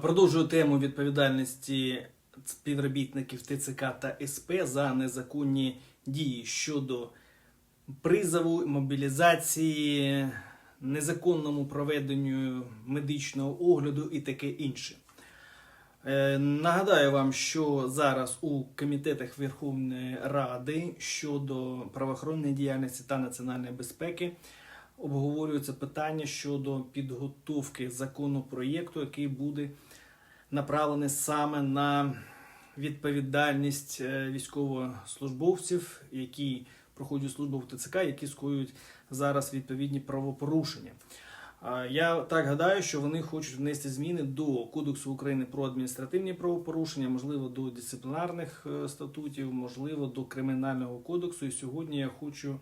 Продовжую тему відповідальності співробітників ТЦК та СП за незаконні дії щодо призову, мобілізації, незаконному проведенню медичного огляду і таке інше. Е, Нагадаю вам, що зараз у комітетах Верховної Ради щодо правоохоронної діяльності та національної безпеки обговорюється питання щодо підготовки законопроєкту, який буде направлений саме на відповідальність е, військовослужбовців, які проходять службу в ТЦК, які скоюють зараз відповідні правопорушення. Я так гадаю, що вони хочуть внести зміни до Кодексу України про адміністративні правопорушення, можливо, до дисциплінарних е, статутів, можливо, до кримінального кодексу. І сьогодні я хочу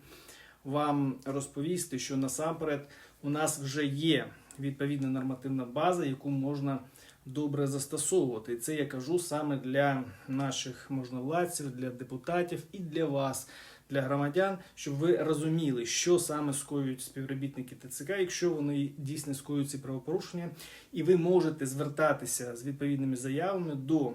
вам розповісти, що насамперед у нас вже є відповідна нормативна база, яку можна добре застосовувати. І це я кажу саме для наших можновладців, для депутатів і для вас, для громадян, щоб ви розуміли, що саме скоюють співробітники ТЦК, якщо вони дійсно скоюють ці правопорушення, і ви можете звертатися з відповідними заявами до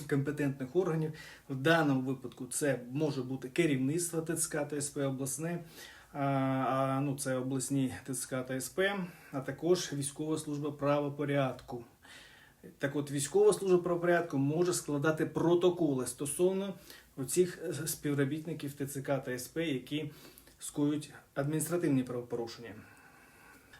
компетентних органів. В даному випадку це може бути керівництво ТЦК та СП обласне, а, ну, це обласні ТЦК та СП, а також військова служба правопорядку. Так от, військова служба правопорядку може складати протоколи стосовно оцих співробітників ТЦК та СП, які скоюють адміністративні правопорушення.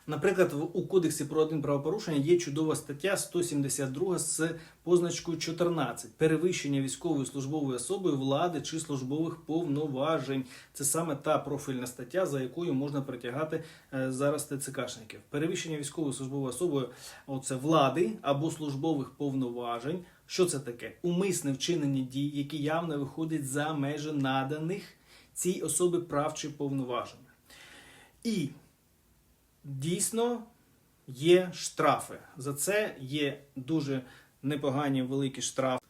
Наприклад, у Кодексі про адмінправопорушення є чудова стаття 172 з позначкою 14 перевищення військовою службовою особою влади чи службових повноважень. Це саме та профільна стаття, за якою можна притягати е, зараз ТЦКшників. Перевищення військовою службовою особою оце влади або службових повноважень. Що це таке? Умисне вчинення дій, які явно виходять за межі наданих цій особи прав чи повноважень. І дійсно є штрафи. За це є дуже непогані великі штрафи.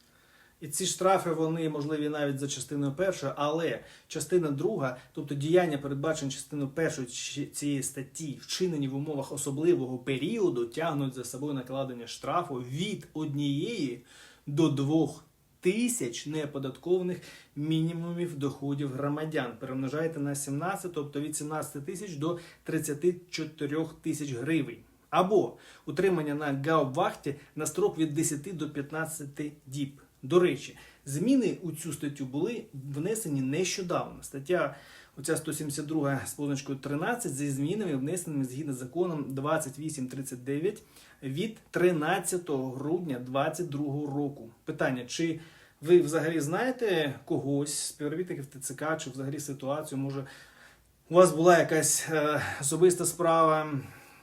І ці штрафи вони можливі навіть за частиною першою, але частина друга, тобто діяння, передбачені частиною першої цієї статті, вчинені в умовах особливого періоду, тягнуть за собою накладення штрафу від однієї до двох тисяч неоподаткованих мінімумів доходів громадян. Перемножаєте на 17, тобто від 17 тисяч до 34 тисяч гривень. Або утримання на гаубвахті на строк від 10 до 15 діб. До речі, зміни у цю статтю були внесені нещодавно. Стаття оця 172 з позначкою 13 зі змінами, внесеними згідно з законом 2839 від 13 грудня 2022 року. Питання, чи ви взагалі знаєте когось, співробітників ТЦК, чи взагалі ситуацію, може, у вас була якась е, особиста справа,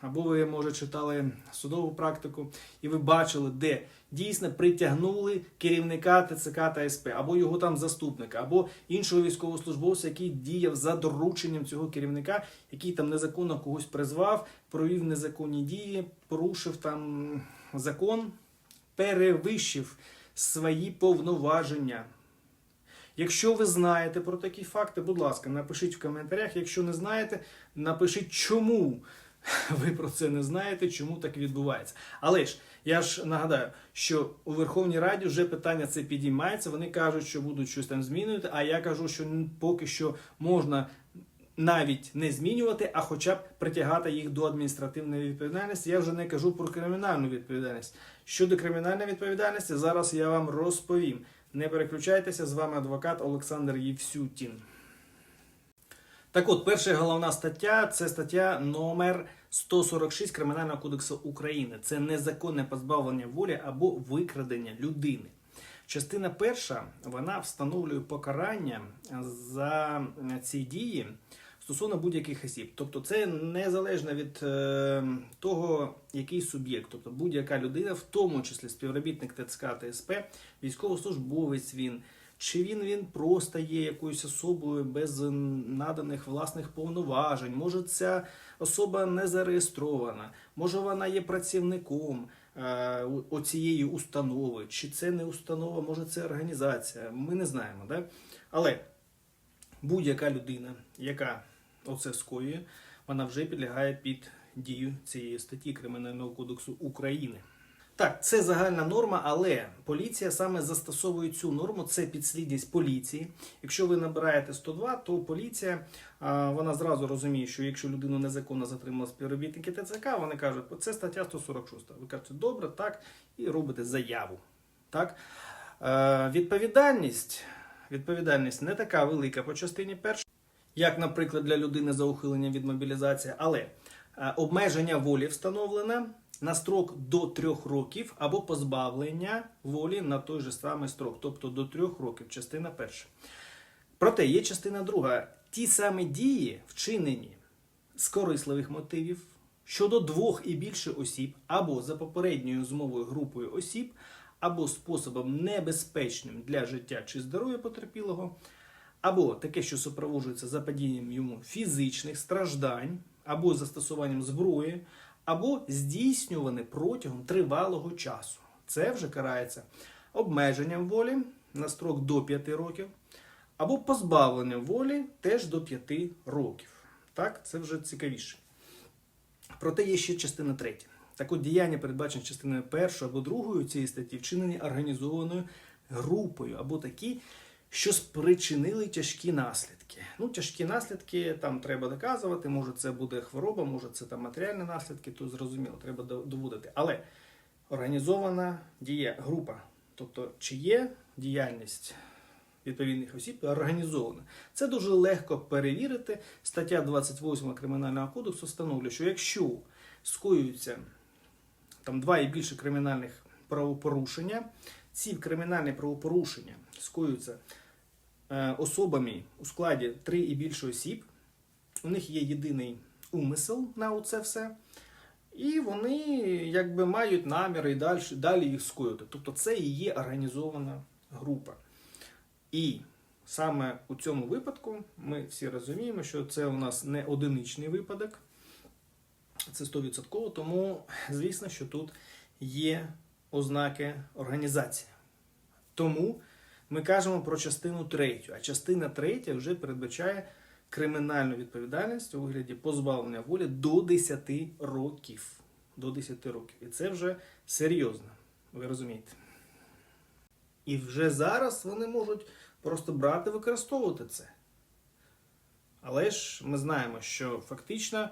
або ви, може, читали судову практику, і ви бачили, де дійсно притягнули керівника ТЦК та СП, або його там заступника, або іншого військовослужбовця, який діяв за дорученням цього керівника, який там незаконно когось призвав, провів незаконні дії, порушив там закон, перевищив свої повноваження. Якщо ви знаєте про такі факти, будь ласка, напишіть в коментарях. Якщо не знаєте, напишіть, чому ви про це не знаєте, чому так відбувається. Але ж я ж нагадаю, що у Верховній Раді вже питання це підіймається. Вони кажуть, що будуть щось там змінювати. А я кажу, що поки що можна навіть не змінювати, а хоча б притягати їх до адміністративної відповідальності. Я вже не кажу про кримінальну відповідальність. Щодо кримінальної відповідальності, зараз я вам розповім. Не переключайтеся, з вами адвокат Олександр Євсютін. Так от, перша головна стаття це стаття номер 146 Кримінального кодексу України. Це незаконне позбавлення волі або викрадення людини. Частина перша вона встановлює покарання за ці дії стосовно будь-яких осіб. Тобто, це незалежно від е, того, який суб'єкт, тобто будь-яка людина, в тому числі співробітник ТЦК та СП, військовослужбовець він. Чи він, він просто є якоюсь особою без наданих власних повноважень? Може, ця особа не зареєстрована, може вона є працівником е, оцієї установи, чи це не установа, може це організація. Ми не знаємо, да? Але будь-яка людина, яка оце скоює, вона вже підлягає під дію цієї статті Кримінального кодексу України. Так, це загальна норма, але поліція саме застосовує цю норму. Це підслідність поліції. Якщо ви набираєте 102, то поліція вона зразу розуміє, що якщо людину незаконно затримали співробітники ТЦК, вони кажуть, це стаття 146. Ви кажете, добре, так, і робите заяву. Так? Е, відповідальність, відповідальність не така велика по частині першої, як, наприклад, для людини за ухилення від мобілізації, але е, обмеження волі встановлене на строк до трьох років або позбавлення волі на той же самий строк, тобто до трьох років, частина перша. Проте є частина друга. Ті самі дії, вчинені з корисливих мотивів щодо двох і більше осіб, або за попередньою змовою групою осіб, або способом небезпечним для життя чи здоров'я потерпілого, або таке, що супроводжується заподіянням йому фізичних страждань, або застосуванням зброї, або здійснюване протягом тривалого часу. Це вже карається обмеженням волі на строк до 5 років, або позбавленням волі теж до 5 років. Так, це вже цікавіше. Проте є ще частина третя. Так от діяння, передбачені частиною першою або другою цієї статті, вчинені організованою групою, або такі, що спричинили тяжкі наслідки. Ну, тяжкі наслідки там треба доказувати, може це буде хвороба, може це там матеріальні наслідки, то зрозуміло, треба доводити. Але організована дія, група, тобто чи є діяльність відповідних осіб організована. Це дуже легко перевірити. Стаття 28 Кримінального кодексу встановлює, що якщо скоюються там два і більше кримінальних правопорушення, ці кримінальні правопорушення скоюються е, особами у складі три і більше осіб, у них є єдиний умисел на це все. І вони якби мають наміри і далі, далі їх скоїти. Тобто це і є організована група. І саме у цьому випадку ми всі розуміємо, що це у нас не одиничний випадок, це 100%, тому звісно, що тут є ознаки організації. Тому ми кажемо про частину третю, а частина третя вже передбачає кримінальну відповідальність у вигляді позбавлення волі до 10 років. До 10 років. І це вже серйозно, ви розумієте. І вже зараз вони можуть просто брати використовувати це. Але ж ми знаємо, що фактично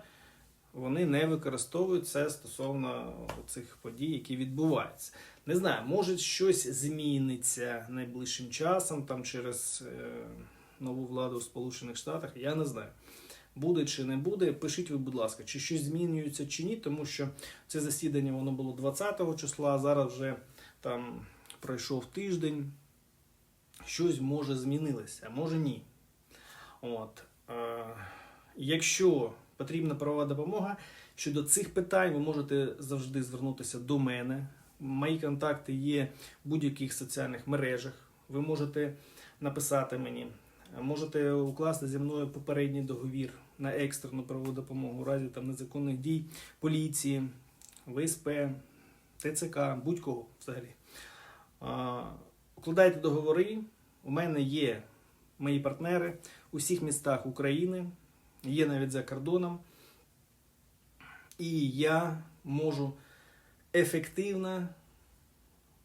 вони не використовують це стосовно цих подій, які відбуваються. Не знаю, може щось зміниться найближчим часом, там через е, нову владу в Сполучених Штатах, я не знаю. Буде чи не буде, пишіть ви, будь ласка, чи щось змінюється чи ні, тому що це засідання воно було 20 числа, зараз вже там пройшов тиждень, щось може змінилося, може ні. От. Е, якщо потрібна правова допомога, щодо цих питань ви можете завжди звернутися до мене. Мої контакти є в будь-яких соціальних мережах. Ви можете написати мені, можете укласти зі мною попередній договір на екстрену правову допомогу у разі там, незаконних дій поліції, ВСП, ТЦК, будь-кого взагалі. Укладайте договори. У мене є мої партнери у всіх містах України, є навіть за кордоном. І я можу ефективно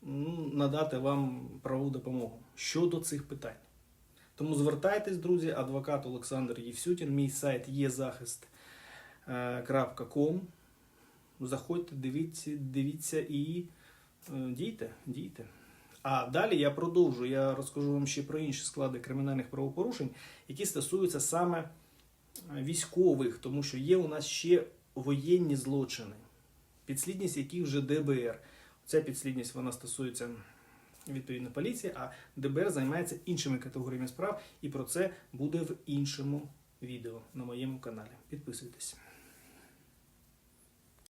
ну, надати вам правову допомогу щодо цих питань. Тому звертайтесь, друзі, адвокат Олександр Євсютін, мій сайт є захист.ком. Заходьте, дивіться, дивіться і е, дійте, дійте. А далі я продовжу. Я розкажу вам ще про інші склади кримінальних правопорушень, які стосуються саме е, військових, тому що є у нас ще воєнні злочини, підслідність яких вже ДБР. Ця підслідність вона стосується відповідно поліції, а ДБР займається іншими категоріями справ, і про це буде в іншому відео на моєму каналі. Підписуйтесь.